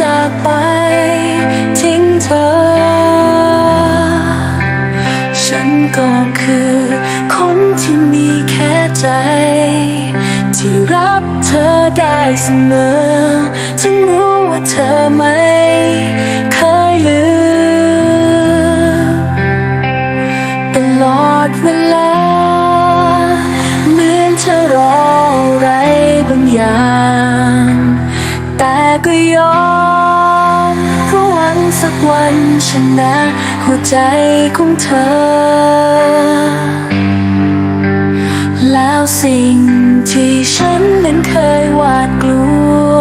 จากไป ทิ้งเธอ ฉันก็คือคนที่มีแค่ใจ ที่รับเธอได้เสมอถึงรู้ว่าเธอไม่เคยลืมตลอดเวลา ยอมเพราะหวังสักวันชนะหัวใจของเธอ แล้วสิ่งที่ฉันนั้นเคยหวาดกลัว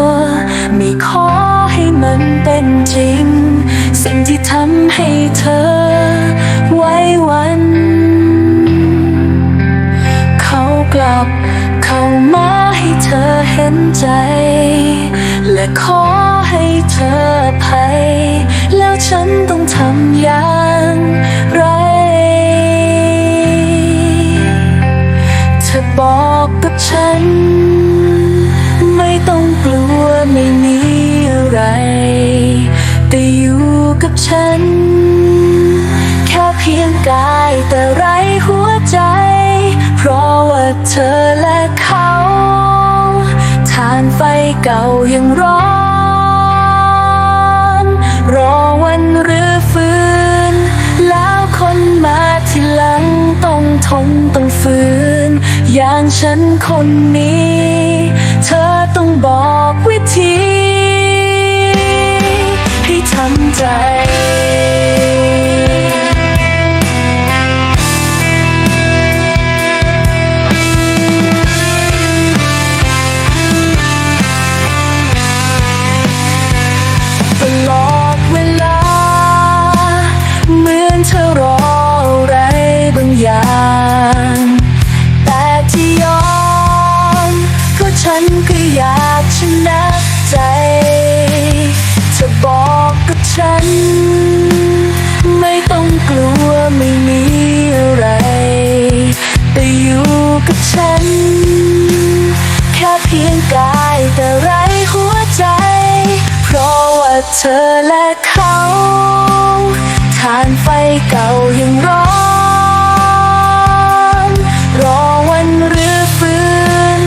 ไม่ขอให้มันเป็นจริง สิ่งที่ทำให้เธอ ไว้วัน เขากลับเข้ามาให้เธอเห็นใจ และขอ เธออภัยแล้วฉันต้องทำอย่างไร เธอบอกกับฉัน ไม่ต้องกลัวไม่มีอะไร แต่อยู่กับฉัน แค่เพียงกายแต่ไร้หัวใจ เพราะว่าเธอและเขา ทานไฟเก่ายังร้อน รอวันหรือฟื้น แล้วคนมาทีหลังต้องทนต้องฝืน อย่างฉันคนนี้ เธอต้องบอก เธอและเขาทานไฟเก่ายังร้อน รอวันรือฟื้น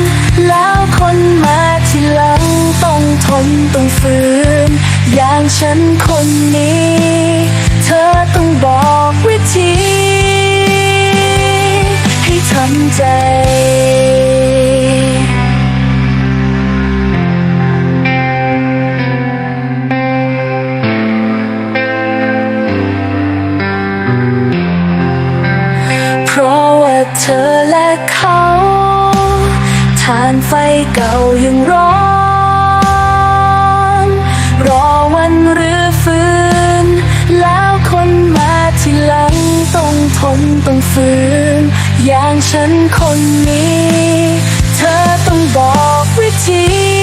แล้วคนมาทีหลังต้องทนต้องฝืน อย่างฉันคนนี้ เธอต้องบอกวิธี ให้ทำใจ เธอและเขาทานไฟเก่ายังร้อน รอวันหรือฟื้น แล้วคนมาทีหลังต้องทนต้องฝืน อย่างฉันคนนี้ เธอต้องบอกวิธี